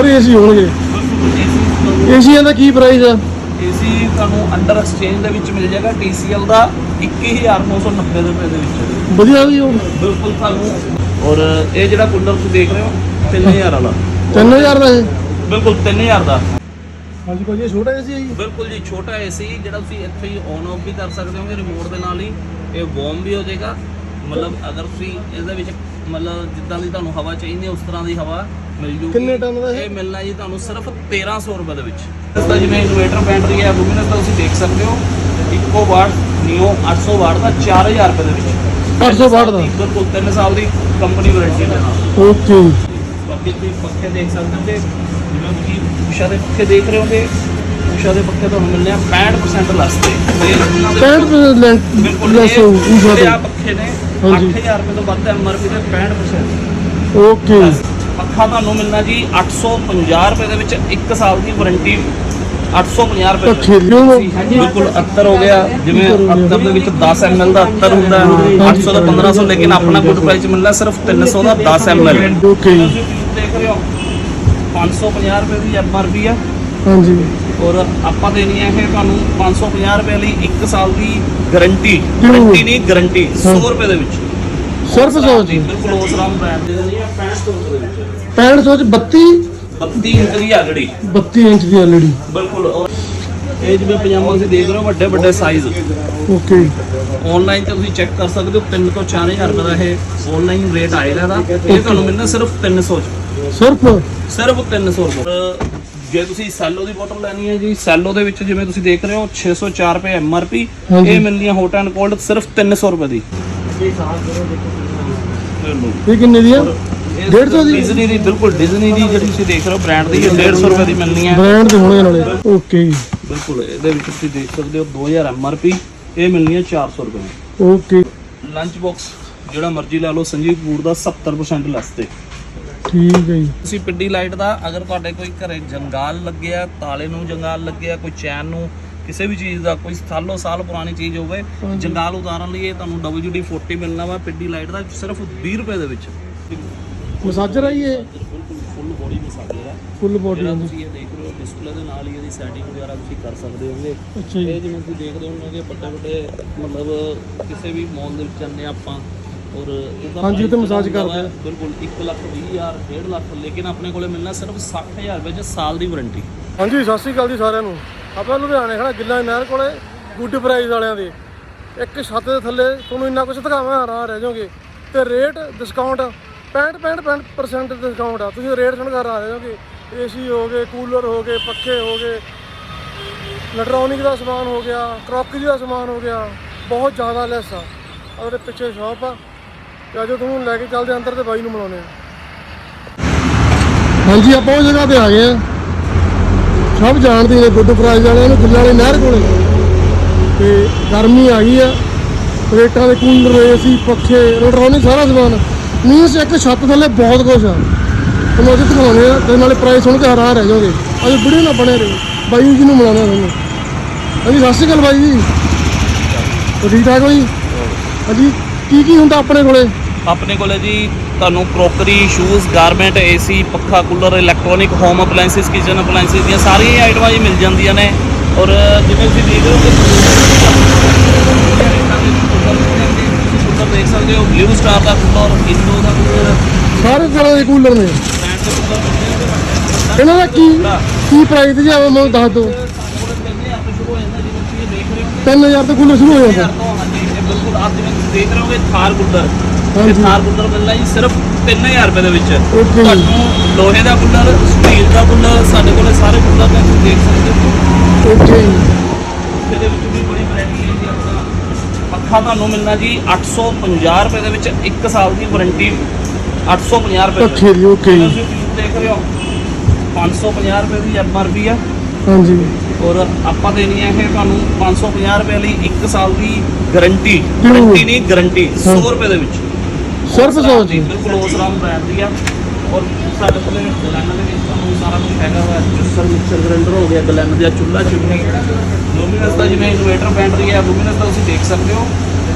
ਪਰ ਏਸੀ ਹੋਣਗੇ। ਏਸੀਆਂ ਦਾ ਕੀ ਪ੍ਰਾਈਸ ਆ? ਏਸੀ ਤੁਹਾਨੂੰ ਅੰਡਰ ਐਕਸਚੇਂਜ ਦੇ ਵਿੱਚ ਮਿਲ ਜਾਏਗਾ। TCL ਦਾ 21990 ਰੁਪਏ ਦੇ ਵਿੱਚ। ਵਧੀਆ ਵੀ ਉਹ। ਬਿਲਕੁਲ ਤੁਹਾਨੂੰ ਔਰ ਇਹ ਜਿਹੜਾ ਕੂਲਰ ਤੁਸੀਂ ਦੇਖ ਰਹੇ ਹੋ 3000 ਵਾਲਾ। 3000 ਦਾ ਇਹ? ਬਿਲਕੁਲ 3000 ਦਾ। ਹਾਂਜੀ ਭਾਜੀ ਇਹ ਛੋਟਾ ਏਸੀ ਹੈ ਜੀ? ਬਿਲਕੁਲ ਜੀ ਛੋਟਾ ਏਸੀ ਜਿਹੜਾ ਤੁਸੀਂ ਇੱਥੇ ਹੀ ਔਨ ਆਫ ਵੀ ਕਰ ਸਕਦੇ ਹੋਗੇ ਰਿਮੋਟ ਦੇ ਨਾਲ ਹੀ। ਇਹ ਵਾਰਮ ਵੀ ਹੋ ਜਾਏਗਾ। ਮਤਲਬ ਅਗਰ ਤੁਸੀਂ ਇਹਦੇ ਵਿੱਚ ਮਤਲਬ ਜਿੱਦਾਂ ਦੀ ਤੁਹਾਨੂੰ ਹਵਾ ਚਾਹੀਦੀ ਹੈ ਉਸ ਤਰ੍ਹਾਂ ਦੀ ਹਵਾ ਮਿਲ ਜੂਗੀ। ਕਿੰਨੇ ਟਨ ਦਾ ਇਹ? ਇਹ ਮਿਲਣਾ ਜੀ ਤੁਹਾਨੂੰ ਸਿਰਫ 1300 ਰੁਪਏ ਦੇ ਵਿੱਚ। ਇਸ ਦਾ ਜਿਵੇਂ ਇਨਵੇਟਰ ਬੈਟਰੀ ਹੈ ਲੂਮੀਨਸ ਦਾ ਤੁਸੀਂ ਦੇਖ ਸਕਦੇ ਹੋ। ਇਕੋ ਵਾਟ ਨਿਓ 800 ਵਾਟ ਦਾ 4000 ਰੁਪਏ ਦੇ ਵਿੱਚ। 800 ਵਾਟ ਦਾ? ਬਿਲਕੁਲ 3 ਸਾਲ ਦੀ ਕੰਪਨੀ ਵਾਰੰਟੀ ਦੇ ਨਾਲ। ਓਕੇ। ਬਾਕੀ ਤੁਸੀਂ ਪੱਖੇ ਦੇਖ ਸਕਦੇ ਹੋ ਕਿ ਜਿਵੇਂ ਤੁਸੀਂ ਊਸ਼ਾ ਦੇ ਪੱਖੇ ਦੇਖ ਰਹੇ ਹੋਗੇ ਊਸ਼ਾ ਦੇ ਪੱਖੇ ਤੁਹਾਨੂੰ ਮਿਲਣੇ ਆ 65% ਲੈਸ ਤੇ। ਤੇ ਦੇ 65 ਲੈਂਟ ਬਿਲਕੁਲ ਲੈਸ ਇਹ ਊਸ਼ਾ ਜਿਹੜੇ ਦੇ ਆ ਪੱਖੇ ਨੇ ਹਾਂਜੀ। 8000 ਰੁਪਏ ਤੋਂ ਵੱਧ ਐਮਆਰਪੀ ਦੇ 65% ਓਕੇ। ਪੱਖਾ ਤੁਹਾਨੂੰ ਮਿਲਣਾ ਜੀ 850 ਰੁਪਏ ਦੇ ਵਿੱਚ 1 ਸਾਲ ਦੀ ਵਾਰੰਟੀ 850 ਰੁਪਏ ਦੀ ਉਹ ਬਿਲਕੁਲ ਅਤਰ ਹੋ ਗਿਆ ਜਿਵੇਂ ਅਤਰ ਦੇ ਵਿੱਚ 10 ml ਦਾ ਅਤਰ ਹੁੰਦਾ ਹੈ। 800 ਦਾ 1500 ਲੇਕਿਨ ਆਪਣਾ ਗੁੱਡ ਪ੍ਰਾਈਸ ਮਿਲਣਾ ਸਿਰਫ 300 ਦਾ 10 ml ਓਕੇ ਦੇਖ ਰਹੇ ਹੋ 550 ਰੁਪਏ ਦੀ ਐਮਆਰਪੀ ਆ। ਹਾਂਜੀ। ਔਰ ਆਪਾਂ ਦੇਣੀ ਹੈ ਇਹ ਤੁਹਾਨੂੰ 550 ਰੁਪਏ ਲਈ 1 ਸਾਲ ਦੀ ਗਾਰੰਟੀ? ਗਾਰੰਟੀ ਨਹੀਂ ਗਾਰੰਟੀ 100 ਰੁਪਏ ਦੇ ਵਿੱਚ। ਸਿਰਫ 100 ਜੀ। ਬਿਲਕੁਲ ਉਸ ਰਾਮ ਬ੍ਰਾਂਡ ਦੇ ਦੇਣੀ ਹੈ 65 ਰੁਪਏ ਦੇ ਵਿੱਚ। 65 ਚ 32 32 ਇੰਚ ਦੀ ਆ ਜਿਹੜੀ। 32 ਇੰਚ ਦੀ ਐਲਈਡੀ ਬਿਲਕੁਲ ਇਹ ਜਿਵੇਂ ਪਜਾਮਾ ਤੁਸੀਂ ਦੇਖ ਰਹੇ ਹੋ ਵੱਡੇ ਵੱਡੇ ਸਾਈਜ਼ ਓਕੇ। ਆਨਲਾਈਨ ਤੇ ਤੁਸੀਂ ਚੈੱਕ ਕਰ ਸਕਦੇ ਹੋ 3 ਤੋਂ 4000 ਰੁਪਏ ਦਾ ਇਹ ਆਨਲਾਈਨ ਰੇਟ ਆਏਗਾ ਇਹਦਾ। ਇਹ ਤੁਹਾਨੂੰ ਮਿਲਣਾ ਸਿਰਫ 300 ਚ। ਸਿਰਫ? ਸਿਰਫ 300 ਰੁਪਏ। ਜੇ ਤੁਸੀਂ ਸੈਲੋ ਦੀ ਬੋਟਲ ਲੈਣੀ ਹੈ ਜੀ ਸੈਲੋ ਦੇ ਵਿੱਚ ਜਿਵੇਂ ਤੁਸੀਂ ਦੇਖ ਰਹੇ ਹੋ 604 ਰੁਪਏ ਐਮਆਰਪੀ। ਇਹ ਮਿਲਦੀ ਹੈ ਹੌਟ ਐਂਡ ਕੋਲਡ ਸਿਰਫ 300 ਰੁਪਏ ਦੀ। ਇਹ ਕਿੰਨੇ ਦੀ ਆ? 150 ਦੀ? ਡਿਜ਼ਨੀ ਦੀ ਬਿਲਕੁਲ ਡਿਜ਼ਨੀ ਦੀ ਜਿਹੜੀ ਤੁਸੀਂ ਦੇਖ ਰਹੇ ਹੋ ਬ੍ਰਾਂਡ ਦੀ ਇਹ 150 ਰੁਪਏ ਦੀ ਮਿਲਣੀ ਹੈ। ਬ੍ਰਾਂਡ ਦੇ ਹੋਣੇ ਨਾਲੇ। ਓਕੇ ਬਿਲਕੁਲ ਇਹਦੇ ਵਿੱਚ ਤੁਸੀਂ ਦੇਖ ਸਕਦੇ ਹੋ 2000 ਐਮਆਰਪੀ ਇਹ ਮਿਲਣੀ ਹੈ 400 ਰੁਪਏ ਓਕੇ ਲੰਚ ਬਾਕਸ ਜਿਹੜਾ ਮਰਜ਼ੀ ਲੈ ਲਓ ਸੰਜੀਵ ਫੂਡ ਦਾ 70% ਲੈਸ ਤੇ। ਠੀਕ ਹੈ ਜੀ। ਤੁਸੀਂ ਪਿੱਡੀ ਲਾਈਟ ਦਾ ਅਗਰ ਤੁਹਾਡੇ ਕੋਈ ਘਰੇ ਜੰਗਾਲ ਲੱਗਿਆ ਤਾਲੇ ਨੂੰ ਜੰਗਾਲ ਲੱਗਿਆ ਕੋਈ ਚੈਨ ਨੂੰ ਕਿਸੇ ਵੀ ਚੀਜ਼ ਦਾ ਕੋਈ ਸਾਲੋ ਸਾਲ ਪੁਰਾਣੀ ਚੀਜ਼ ਹੋਵੇ। ਜੰਗਾਲ ਉਤਾਰਨ ਲਈ ਇਹ ਤੁਹਾਨੂੰ WD-40 ਮਿਲਣਾ ਵਾ ਪਿੱਡੀ ਲਾਈਟ ਦਾ ਸਿਰਫ 20 ਰੁਪਏ ਦੇ ਵਿੱਚ। ਮਸਾਜਰ ਆ ਜੀ ਇਹ? ਬਿਲਕੁਲ ਫੁੱਲ ਬੋਡੀ ਮਸਾਜਰ ਹੈ ਫੁੱਲ ਬੋਡੀ ਜਿਹੜਾ ਤੁਸੀਂ ਇਹ ਦੇਖ ਰਹੇ ਹੋ ਡਿਸਪਲੇ ਦੇ ਨਾਲ ਹੀ ਇਹਦੀ ਸੈਟਿੰਗ ਵਗੈਰਾ ਤੁਸੀਂ ਕਰ ਸਕਦੇ ਹੋਗੇ। ਇਹ ਜਿਵੇਂ ਤੁਸੀਂ ਦੇਖਦੇ ਹੋਗੇ ਵੱਡੇ ਵੱਡੇ ਮਤਲਬ ਕਿਸੇ ਵੀ ਮਾਲ ਦੇ ਵਿੱਚ ਜਾਂਦੇ ਆਪਾਂ ਔਰ ਇਹਦਾ ਹਾਂਜੀ, price ਮਸਾਜ ਕਰਦੇ ਆ। ਬਿਲਕੁਲ 1 ਲੱਖ 20 ਹਜ਼ਾਰ 1.5 ਲੱਖ ਲੇਕਿਨ ਆਪਣੇ ਕੋਲੇ ਮਿਲਣਾ ਸਿਰਫ 60000 ਰੁਪਏ ਚ ਸਾਲ ਦੀ ਵਾਰੰਟੀ ਹਾਂਜੀ ਸਤਿ ਸ਼੍ਰੀ ਅਕਾਲ ਜੀ ਸਾਰਿਆਂ ਨੂੰ। ਆਪਾਂ ਲੁਧਿਆਣੇ ਖੜਾ ਗਿੱਲਾ ਨਹਿਰ ਕੋਲੇ, ਗੁੱਡ ਪ੍ਰਾਈਸ ਵਾਲਿਆਂ ਦੇ। ਇੱਕ ਛੱਤ ਦੇ ਥੱਲੇ ਤੁਹਾਨੂੰ ਇੰਨਾ ਕੁਝ ਦਿਖਾਵਾਂ, ਹੈਰਾਨ ਰਹਿ ਜਾਓਗੇ। ਤੇ ਰੇਟ ਡਿਸਕਾਊਂਟ 65 65 65% ਡਿਸਕਾਊਂਟ ਆ। ਤੁਸੀਂ ਰੇਟ ਸੁਣ ਕੇ ਹੈਰਾਨ ਰਹਿ ਜਾਓਗੇ। ਏਸੀ ਹੋ ਗਏ, ਕੂਲਰ ਹੋ ਗਏ, ਪੱਖੇ ਹੋ ਗਏ। ਇਲੈਕਟ੍ਰੋਨਿਕ ਦਾ ਸਮਾਨ ਹੋ ਗਿਆ, ਕਰੋਕਰੀ ਦਾ ਸਮਾਨ ਹੋ ਗਿਆ। ਬਹੁਤ ਜ਼ਿਆਦਾ ਲੈਸ ਆ। ਉਹਦੇ ਪਿੱਛੇ ਸ਼ਾਪ ਆ। ਤੇ ਅੱਜ ਤੁਹਾਨੂੰ ਲੈ ਕੇ ਚੱਲਦੇ ਅੰਦਰ ਤੇ ਬਾਈ ਨੂੰ ਮਿਲਾਉਂਦੇ ਆ। ਹਾਂਜੀ, ਆਪਾਂ ਉਹ ਜਗ੍ਹਾ ਤੇ ਆ ਗਏ ਆ। ਸਭ ਜਾਣਦੇ ਨੇ ਗੁੱਡ ਪ੍ਰਾਈਜ਼ ਵਾਲਿਆਂ ਨੂੰ ਗਿੱਲਾਂ ਵਾਲੀ ਨਹਿਰ ਕੋਲੇ। ਤੇ ਗਰਮੀ ਆ ਗਈ ਆ। ਰੇਟਾਂ ਦੇ ਕੂਲਰ ਏਸੀ ਪੱਖੇ ਇਲੈਕਟ੍ਰੋਨਿਕ ਸਾਰਾ ਸਮਾਨ। ਮੀਨਸ ਇੱਕ, ਛੱਤ ਥੱਲੇ ਬਹੁਤ ਕੁਝ ਆ। ਤੁਹਾਨੂੰ ਅੱਜ ਦਿਖਾਉਣੇ ਆ ਤੇ ਨਾਲੇ ਪ੍ਰਾਈਸ ਸੁਣ ਕੇ ਹੈਰਾਨ ਰਹਿ ਜਾਓਗੇ। ਅੱਜ ਵੀਡੀਓ ਨਾ ਬਣੇ ਰਹੋ। ਬਾਈ ਜੀ ਨੂੰ ਮਿਲਾਉਣਾ ਤੁਹਾਨੂੰ। ਹਾਂਜੀ, ਸਤਿ ਸ਼੍ਰੀ ਅਕਾਲ ਬਾਈ ਜੀ। ਠੀਕ ਠਾਕ ਹੋ ਜੀ? ਹਾਂਜੀ ਕੀ ਕੀ ਹੁੰਦਾ ਆਪਣੇ ਕੋਲੇ? ਆਪਣੇ ਕੋਲੇ ਜੀ ਤੁਹਾਨੂੰ ਕਰੋਕਰੀ ਸ਼ੂਜ਼ ਗਾਰਮੈਂਟ ਏਸੀ ਪੱਖਾ cooler electronic home appliances kitchen appliances ਦੀਆਂ ਸਾਰੀਆਂ ਆਈਟਮਾਂ ਜੀ ਮਿਲ ਜਾਂਦੀਆਂ ਨੇ। ਔਰ ਜਿਵੇਂ ਤੁਸੀਂ ਦੇਖ ਰਹੇ ਹੋ ਕਿ ਦੇਖ ਸਕਦੇ ਹੋ ਬਲੂ ਸਟਾਰ ਦਾ ਕੂਲਰ ਇੰਡੋ ਦਾ ਕੂਲਰ ਸਾਰੇ ਤਰ੍ਹਾਂ ਦੇ ਕੂਲਰ ਨੇ। ਇਹਨਾਂ ਦਾ ਕੀ ਕੀ ਪ੍ਰਾਈਸ ਜੀ ਆਵੇ ਮੈਨੂੰ ਦੱਸ ਦਿਓ। ਪੂਰੇ ਤਿੰਨ ਹਜ਼ਾਰ ਤੋਂ ਸ਼ੁਰੂ ਹੋ ਜਾਂਦਾ ਜਿਵੇਂ ਤੁਸੀਂ ਇਹ ਦੇਖ ਰਹੇ ਹੋ। 3000 ਤੋਂ ਕੂਲਰ ਸ਼ੁਰੂ ਹੋ ਜਾਂਦਾ। ਬਿਲਕੁਲ ਆਪ ਜਿਵੇਂ ਦੇਖ ਰਹੇ ਹੋਗੇ ਥਾਰ ਕੂਲਰ ਥਾਰ ਕੂਲਰ ਮਿਲਣਾ ਜੀ ਸਿਰਫ 3000 ਰੁਪਏ ਦੇ ਵਿੱਚ। ਤੁਹਾਨੂੰ ਲੋਹੇ ਦਾ ਕੂਲਰ ਸਟੀਲ ਦਾ ਕੂਲਰ ਸਾਡੇ ਕੋਲੇ ਸਾਰੇ ਕੂਲਰ ਨੇ ਤੁਸੀਂ ਦੇਖ ਸਕਦੇ ਹੋ। ਓਕੇ ਇਹਦੇ ਵਿੱਚ ਵੀ ਬੜੀ ਵੈਰਾਈਟੀ ਹੈ ਜੀ ਆਪਣਾ। ਪੱਖਾ ਤੁਹਾਨੂੰ ਮਿਲਣਾ ਜੀ 850 ਰੁਪਏ ਦੇ ਵਿੱਚ 1 ਸਾਲ ਦੀ ਵਾਰੰਟੀ 850 ਰੁਪਏ ਦੇ ਓਕੇ ਵਿੱਚ। ਤੁਸੀਂ ਦੇਖ ਰਹੇ ਹੋ। 550 ਰੁਪਏ ਦੀ ਐਮਆਰਪੀ ਆ। ਹਾਂਜੀ। ਔਰ ਆਪਾਂ ਦੇਣੀ ਹੈ ਇਹ ਤੁਹਾਨੂੰ 550 ਰੁਪਏ ਲਈ 1 ਸਾਲ ਦੀ ਗਾਰੰਟੀ? ਗਾਰੰਟੀ ਨਹੀਂ ਗਾਰੰਟੀ 100 ਰੁਪਏ ਦੇ ਵਿੱਚ। ਸਿਰਫ 100 ਜੀ ਬਿਲਕੁਲ ਉਸ ਰਾਮ ਬ੍ਰਾਂਡ ਦੀ ਆ। ਔਰ ਸਾਡੇ ਕੋਲੇ ਗਲੈਨ ਦੇ ਵਿੱਚ ਤੁਹਾਨੂੰ ਸਾਰਾ ਕੁਝ ਹੈਗਾ ਵਾ। ਜੂਸਰ ਮਿਕਸਰ ਗ੍ਰਾਈਂਡਰ ਹੋ ਗਿਆ ਗਲੈਨ ਦਾ ਚੁੱਲ੍ਹਾ ਚਿਮਨੀ ਲੂਮੀਨਸ ਦਾ ਜਿਵੇਂ ਇਨਵੇਟਰ ਬੈਟਰੀ ਹੈ ਲੂਮੀਨਸ ਦਾ ਤੁਸੀਂ ਦੇਖ ਸਕਦੇ ਹੋ।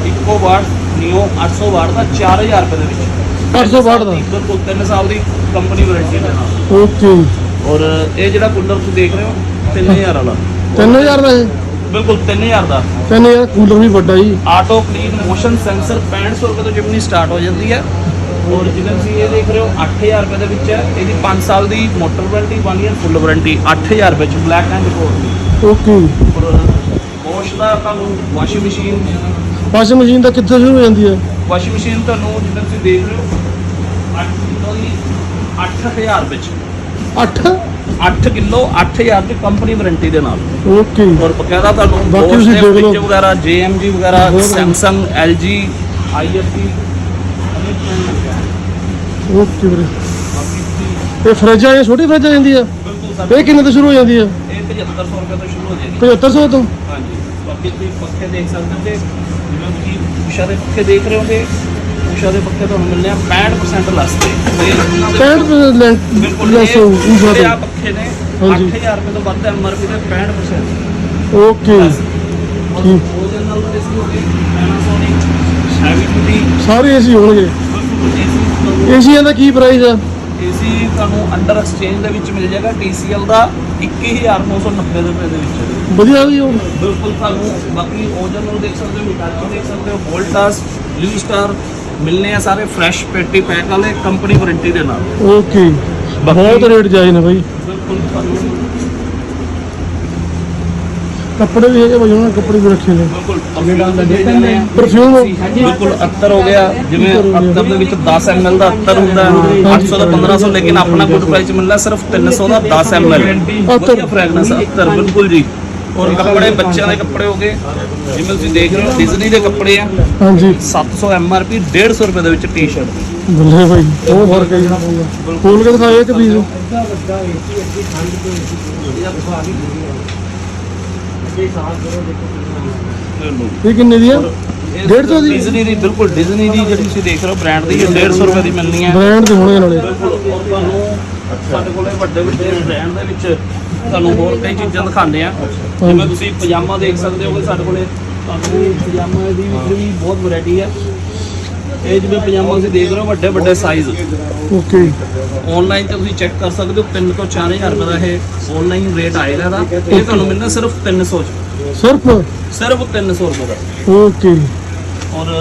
ਇਕੋ ਵਾਟ ਨਿਓ 800 ਵਾਟ ਦਾ 4000 ਰੁਪਏ ਦੇ ਵਿੱਚ। 800 ਵਾਟ ਦਾ? ਬਿਲਕੁਲ 3 ਸਾਲ ਦੀ ਕੰਪਨੀ ਵਾਰੰਟੀ ਦੇ ਨਾਲ। ਓਕੇ। ਔਰ ਇਹ ਜਿਹੜਾ ਕੂਲਰ ਤੁਸੀਂ ਦੇਖ ਰਹੇ ਹੋ 3000 ਵਾਲਾ। 3000 ਦਾ ਇਹ? ਬਿਲਕੁਲ 3000 ਦਾ। 3000 ਕੂਲਰ ਵੀ ਵੱਡਾ ਜੀ। ਆਟੋ ਕਲੀਨ ਮੋਸ਼ਨ ਸੈਂਸਰ 6500 ਰੁਪਏ ਤੋਂ ਜਿਮਨੀ ਸਟਾਰਟ ਹੋ ਜਾਂਦੀ ਹੈ। ਔਰ ਜਿਵੇਂ ਤੁਸੀਂ ਇਹ ਦੇਖ ਰਹੇ ਹੋ 8000 ਰੁਪਏ ਦੇ ਵਿੱਚ ਹੈ। ਇਹਦੀ 5 ਸਾਲ ਦੀ motor warranty 1 year full warranty 8000 ਰੁਪਏ ਚ ਬਲੈਕ ਐਂਡ ਕੋਡ ਦੀ। ਓਕੇ ਵਾਸ਼ ਦਾ ਤੁਹਾਨੂੰ ਵਾਸ਼ਿੰਗ ਮਸ਼ੀਨ ਵਾਸ਼ਿੰਗ ਮਸ਼ੀਨ ਦਾ ਕਿੱਥੇ ਸ਼ੁਰੂ ਹੋ ਜਾਂਦੀ ਹੈ? ਵਾਸ਼ਿੰਗ ਮਸ਼ੀਨ ਤੁਹਾਨੂੰ ਜਿਵੇਂ ਤੁਸੀਂ ਦੇਖ ਰਹੇ ਹੋ 8 ਕਿਲੋ ਦੀ 8000 ਰੁਪਏ ਚ। 8 8 ਕਿਲੋ 8000 ਦੀ ਕੰਪਨੀ ਵਾਰੰਟੀ ਦੇ ਨਾਲ। ਓਕੇ ਔਰ ਬਕਾਇਦਾ ਤੁਹਾਨੂੰ ਬਾਕੀ ਤੁਸੀਂ ਦੇ ਦੇਖ ਲਓ। ਵਗੈਰਾ JMG ਵਗੈਰਾ। Samsung LG ਗਿਆ ਓਕੇ ਵੀਰੇ। ਇਹ ਫਰਿੱਜ ਆ ਇਹ ਛੋਟੀ ਫਰਿੱਜ ਆ ਜਾਂਦੀ ਆ? ਸਰ। ਇਹ ਕਿੰਨੇ ਤੋਂ ਸ਼ੁਰੂ ਹੋ ਜਾਂਦੀ ਆ? ਇਹ 7500 ਰੁਪਏ ਤੋਂ ਸ਼ੁਰੂ ਹੋ ਜਾਏਗੀ 7500 ਤੋਂ? ਹਾਂਜੀ। ਬਾਕੀ ਤੁਸੀਂ ਪੱਖੇ ਦੇਖ ਸਕਦੇ ਹੋ ਜਿਵੇਂ ਤੁਸੀਂ ਦੇ ਪੱਖੇ ਦੇਖ ਰਹੇ ਹੋਗੇ ਊਸ਼ਾ ਦੇ ਪੱਖੇ ਤੁਹਾਨੂੰ ਮਿਲਨੇ ਆ 65% ਲੈਸ ਤੇ। ਤੇ ਉਹਨਾਂ ਦੇ 65 ਲੈਂਟ ਬਿਲਕੁਲ ਲੈਸ ਇਹ ਊਸ਼ਾ ਤੋਂ ਆ ਪੱਖੇ ਨੇ ਹਾਂਜੀ। 8000 ਰੁਪਏ ਤੋਂ ਵੱਧ ਐਮਆਰਪੀ ਤੇ 65% ਓਕੇ। ਉਹਦੇ ਨਾਲ ਅਸੀਂ ਹੋ Panasonic ਹੈਵੀ ਡਿਊਟੀ ਸਾਰੇ ਏਸੀ ਹੋਣਗੇ। ਏਸੀਆਂ ਦਾ ਕੀ ਪ੍ਰਾਈਸ ਆ? ਏਸੀ ਤੁਹਾਨੂੰ ਅੰਡਰ ਐਕਸਚੇਂਜ ਦੇ ਵਿੱਚ ਮਿਲ ਜਾਏਗਾ। TCL ਦਾ 21990 ਰੁਪਏ ਦੇ ਵਿੱਚ। ਵਧੀਆ ਵੀ ਉਹ ਬਿਲਕੁਲ ਤੁਹਾਨੂੰ ਬਾਕੀ ਓਜਨ ਨੂੰ ਦੇਖ ਸਕਦੇ ਹੋ ਮਿਟਾਚੀ ਦੇਖ ਸਕਦੇ ਹੋ ਵੋਲਟਾਸ ਬਲੂ ਸਟਾਰ ਮਿਲਨੇ ਆ ਸਾਰੇ ਫਰੈਸ਼ ਪੇਟੀ ਪੈਕ ਵਾਲੇ ਕੰਪਨੀ ਵਾਰੰਟੀ ਦੇ ਨਾਲ। ਓਕੇ ਬਹੁਤ ਰੇਟ ਜਾਈ ਨੇ ਬਾਈ। ਬਿਲਕੁਲ ਕੱਪੜੇ ਵੀ ਹੈਗੇ ਬਾਈ ਉਹਨਾਂ ਨੇ ਕੱਪੜੇ ਵੀ ਰੱਖੇ ਨੇ। ਬਿਲਕੁਲ ਦੇ ਆ ਪਰਫਿਊਮ ਬਿਲਕੁਲ ਅਤਰ ਹੋ ਗਿਆ ਜਿਵੇਂ ਅਤਰ ਦੇ ਵਿੱਚ 10 ml ਦਾ ਅਤਰ ਹੁੰਦਾ ਹੈ। 800 ਦਾ 1500 ਲੇਕਿਨ ਆਪਣਾ ਗੁੱਡ ਪ੍ਰਾਈਸ ਮਿਲਦਾ ਸਿਰਫ 300 ਦਾ 10 ml ਵਧੀਆ ਫ੍ਰੈਗਨੈਂਸ ਅਤਰ ਬਿਲਕੁਲ ਜੀ। ਔਰ ਕੱਪੜੇ ਬੱਚਿਆਂ ਦੇ ਕੱਪੜੇ ਹੋ ਗਏ। ਜਿਵੇਂ ਤੁਸੀਂ ਦੇਖ ਰਹੇ ਹੋ ਡਿਜ਼ਨੀ ਦੇ ਕੱਪੜੇ ਆ। ਹਾਂਜੀ। 700 MRP 150 ਰੁਪਏ ਦੇ ਵਿੱਚ ਟੀ-ਸ਼ਰਟ ਬੱਲੇ ਬਾਈ ਉਹ ਫ਼ਰਕ ਹੈ ਜੀ ਖੋਲ ਕੇ ਦਿਖਾਇਆ ਇੱਕ ਪੀਸ ਇਹ ਕਿੰਨੇ ਦੀ ਆ? 150 ਦੀ? ਡਿਜ਼ਨੀ ਦੀ ਬਿਲਕੁਲ ਡਿਜ਼ਨੀ ਦੀ ਜਿਹੜੀ ਤੁਸੀਂ ਦੇਖ ਰਹੇ ਹੋ ਬ੍ਰਾਂਡ ਦੀ ਇਹ 150 ਰੁਪਏ ਦੀ ਮਿਲਣੀ ਹੈ ਬ੍ਰਾਂਡ ਦੇ ਹੋਣਗੇ ਨਾਲੇ। ਬਿਲਕੁਲ ਔਰ ਤੁਹਾਨੂੰ ਸਾਡੇ ਕੋਲੇ ਵੱਡੇ ਵੱਡੇ ਬ੍ਰਾਂਡ ਦੇ ਵਿੱਚ ਤੁਹਾਨੂੰ ਹੋਰ ਕਈ ਚੀਜ਼ਾਂ ਦਿਖਾਉਂਦੇ ਆ। ਜਿਵੇਂ ਤੁਸੀਂ ਪਜਾਮਾ ਦੇਖ ਸਕਦੇ ਹੋ ਸਾਡੇ ਕੋਲੇ ਤੁਹਾਨੂੰ ਪਜਾਮਾ ਦੀ ਵਿੱਚ ਵੀ ਬਹੁਤ ਵੈਰਾਈਟੀ ਹੈ ਇਹ ਜਿਵੇਂ ਪਜਾਮਾ ਤੁਸੀਂ ਦੇਖ ਰਹੇ ਹੋ ਵੱਡੇ ਵੱਡੇ ਸਾਈਜ਼ ਓਕੇ ਆਨਲਾਈਨ ਤੇ ਤੁਸੀਂ ਚੈੱਕ ਕਰ ਸਕਦੇ ਹੋ 3 ਤੋਂ 4000 ਰੁਪਏ ਦਾ ਇਹ ਆਨਲਾਈਨ ਰੇਟ ਆਏਗਾ ਇਹਦਾ। ਇਹ ਤੁਹਾਨੂੰ ਮਿਲਣਾ ਸਿਰਫ 300 ਚ। ਸਿਰਫ? ਸਿਰਫ 300 ਰੁਪਏ ਦਾ। ਓਕੇ ਔਰ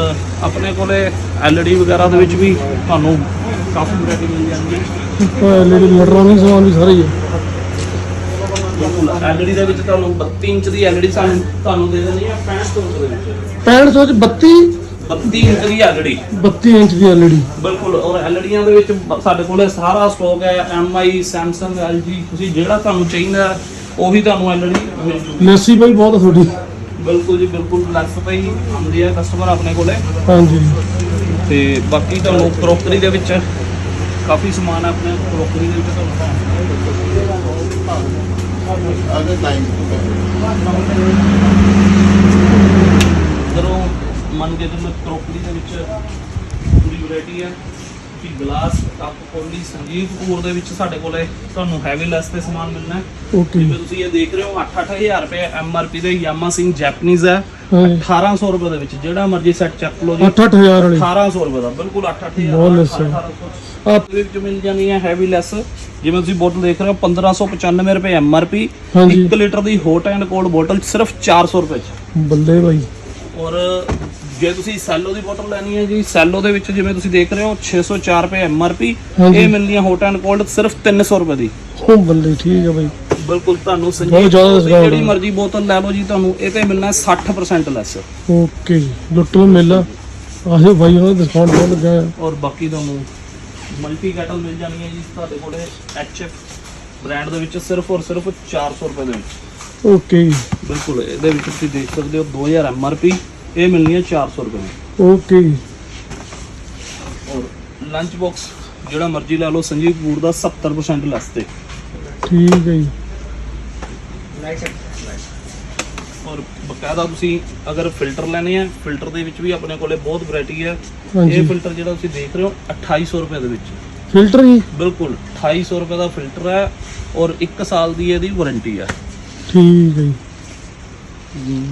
ਆਪਣੇ ਕੋਲੇ ਐਲਡੀ ਵਗੈਰਾ ਦੇ ਵਿੱਚ ਵੀ ਤੁਹਾਨੂੰ ਕਾਫੀ ਵੈਰਾਈਟੀ ਮਿਲ ਜਾਂਦੀ ਹੈ ਐਲਈਡੀ ਇਲੈਕਟ੍ਰੋਨਿਕ ਸਮਾਨ ਵੀ ਸਾਰੇ ਹੀ ਆ ਬਿਲਕੁਲ ਐਲਡੀ ਦੇ ਵਿੱਚ ਤੁਹਾਨੂੰ 32 ਇੰਚ ਦੀ ਐਲਡੀ ਸਾਨੂੰ ਤੁਹਾਨੂੰ ਦੇ ਦੇਣੀ ਹੈ 65 ਰੁਪਏ ਦੇ ਵਿੱਚ। 6500 ਚ 32 32 ਇੰਚ ਦੀ ਐਲਡੀ। 32 ਇੰਚ ਦੀ ਐਲਈਡੀ ਬਿਲਕੁਲ ਔਰ ਐਲਡੀਆਂ ਦੇ ਵਿੱਚ ਸਾਡੇ ਕੋਲੇ ਸਾਰਾ ਸਟਾਕ ਹੈ ਐਮਆਈ ਸੈਮਸੰਗ ਐਲਜੀ ਤੁਸੀਂ ਜਿਹੜਾ ਤੁਹਾਨੂੰ ਚਾਹੀਦਾ ਉਹੀ ਤੁਹਾਨੂੰ ਐਲਡੀ ਲੈਸੀ ਬਾਈ ਬਹੁਤ ਆ ਤੁਹਾਡੀ। ਬਿਲਕੁਲ ਜੀ ਬਿਲਕੁਲ ਲੈਸ ਪਈ ਹੁੰਦੀ ਹੈ ਕਸਟਮਰ ਆਪਣੇ ਕੋਲੇ। ਹਾਂਜੀ। ਤੇ ਬਾਕੀ ਤੁਹਾਨੂੰ ਕਰੋਕਰੀ ਦੇ ਵਿੱਚ ਕਾਫੀ ਸਮਾਨ ਆਪਣੇ ਕਰੋਕਰੀ ਦੇ ਵਿੱਚ ਤੁਹਾਨੂੰ other time. ਜਦੋਂ ਮੰਨ ਕੇ ਚੱਲੋ ਕਰੋਕਰੀ ਦੇ ਵਿੱਚ ਪੂਰੀ ਵੈਰਾਈਟੀ ਹੈ ਕਿ ਗਲਾਸ ਕੱਪ ਕੋਲੀ ਸੰਜੀਵ ਕਪੂਰ ਦੇ ਵਿੱਚ ਸਾਡੇ ਕੋਲੇ ਤੁਹਾਨੂੰ ਹੈਵੀ ਲੈਸ ਤੇ ਸਮਾਨ ਮਿਲਣਾ ਹੈ। ਓਕੇ ਜਿਵੇਂ ਤੁਸੀਂ ਇਹ ਦੇਖ ਰਹੇ ਹੋ 8-8000 ਰੁਪਏ ਐਮਆਰਪੀ ਦੇ ਯਾਮਾ ਸਿੰਘ ਜੈਪਨੀਜ਼ ਹੈ। ਹਾਂਜੀ 1800 ਰੁਪਏ ਦੇ ਵਿੱਚ ਜਿਹੜਾ ਮਰਜ਼ੀ ਸੈੱਟ ਚੱਕ ਲਓ ਜੀ। 8-8000 ਵਾਲੀ। 1800 ਰੁਪਏ ਦਾ ਬਿਲਕੁਲ 8-8000 ਬਹੁਤ less ਹੈ। 1800 ਆਪ ਦੇ ਵਿੱਚ ਮਿਲ ਜਾਂਦੀ ਹੈ ਹੈਵੀ ਲੈਸ ਜਿਵੇਂ ਤੁਸੀਂ ਬੋਤਲ ਦੇਖ ਰਹੇ ਹੋ 1595 ਰੁਪਏ ਐਮਆਰਪੀ ਹਾਂਜੀ। 1 ਲੀਟਰ ਦੀ ਹੌਟ ਐਂਡ ਕੋਲਡ ਬੋਤਲ ਸਿਰਫ 400 ਰੁਪਏ ਚ। ਬੱਲੇ ਬਾਈ। ਔਰ ਜੇ ਤੁਸੀਂ ਸੈਲੋ ਦੀ ਬੋਤਲ ਲੈਣੀ ਹੈ ਜੀ ਸੈਲੋ ਦੇ ਵਿੱਚ ਜਿਵੇਂ ਤੁਸੀਂ ਦੇਖ ਰਹੇ ਹੋ 604 ਰੁਪਏ ਐਮਆਰਪੀ। ਇਹ ਮਿਲਦੀਆਂ ਹੌਟ ਐਂਡ ਕੋਲਡ ਸਿਰਫ 300 ਰੁਪਏ ਦੀ। ਉਹ ਬੱਲੇ ਠੀਕ ਹੈ ਬਾਈ। ਬਿਲਕੁਲ ਤੁਹਾਨੂੰ ਬਹੁਤ ਜ਼ਿਆਦਾ discount ਜਿਹੜੀ ਹੈ। ਮਰਜ਼ੀ ਬੋਤਲ ਲੈ ਲਓ ਜੀ ਤੁਹਾਨੂੰ ਇਹ ਤੇ ਮਿਲਣਾ ਹੈ 60% ਲੈਸ ਓਕੇ ਲੁੱਟੋ ਮੇਲਾ। ਆਹੇ ਬਾਈ ਉਹਨਾਂ ਦਾ ਡਿਸਕਾਊਂਟ ਬਹੁਤ ਲੱਗਾ ਹੈ ਔਰ ਬਾਕੀ ਤੁਹਾਨੂੰ ਮਲਟੀ ਕੈਟਲ ਮਿਲ ਜਾਣੀ ਹੈ ਜੀ ਤੁਹਾਡੇ ਕੋਲੇ ਐਚਐਫ ਬ੍ਰਾਂਡ ਦੇ ਵਿੱਚ ਸਿਰਫ ਔਰ ਸਿਰਫ 400 ਰੁਪਏ ਦੇ ਵਿੱਚ। ਓਕੇ ਬਿਲਕੁਲ ਇਹਦੇ ਵਿੱਚ ਤੁਸੀਂ ਦੇਖ ਸਕਦੇ ਹੋ 2000 ਐਮਆਰਪੀ ਇਹ ਮਿਲਣੀ ਹੈ 400 ਰੁਪਏ। ਦੀ ਓਕੇ ਔਰ ਲੰਚ ਬਾਕਸ ਜਿਹੜਾ ਮਰਜ਼ੀ ਲੈ ਲਓ ਸੰਜੀਵ ਕਪੂਰ ਦਾ 70% ਲੈਸ ਤੇ। ਠੀਕ ਹੈ ਜੀ। ਔਰ ਬਕਾਇਦਾ ਤੁਸੀਂ ਅਗਰ ਫਿਲਟਰ ਲੈਣੇ ਆ ਫਿਲਟਰ ਦੇ ਵਿੱਚ ਵੀ ਆਪਣੇ ਕੋਲੇ ਬਹੁਤ ਵੈਰਾਈਟੀ ਹੈ। ਹਾਂਜੀ। ਇਹ ਫਿਲਟਰ ਜਿਹੜਾ ਤੁਸੀਂ ਦੇਖ ਰਹੇ ਹੋ 2800 ਰੁਪਏ ਦੇ ਵਿੱਚ। ਫਿਲਟਰ ਜੀ? ਬਿਲਕੁਲ 2800 ਰੁਪਏ ਦਾ ਫਿਲਟਰ ਹੈ ਔਰ 1 ਸਾਲ ਦੀ ਇਹਦੀ ਵਾਰੰਟੀ ਹੈ। ਠੀਕ ਹੈ ਜੀ।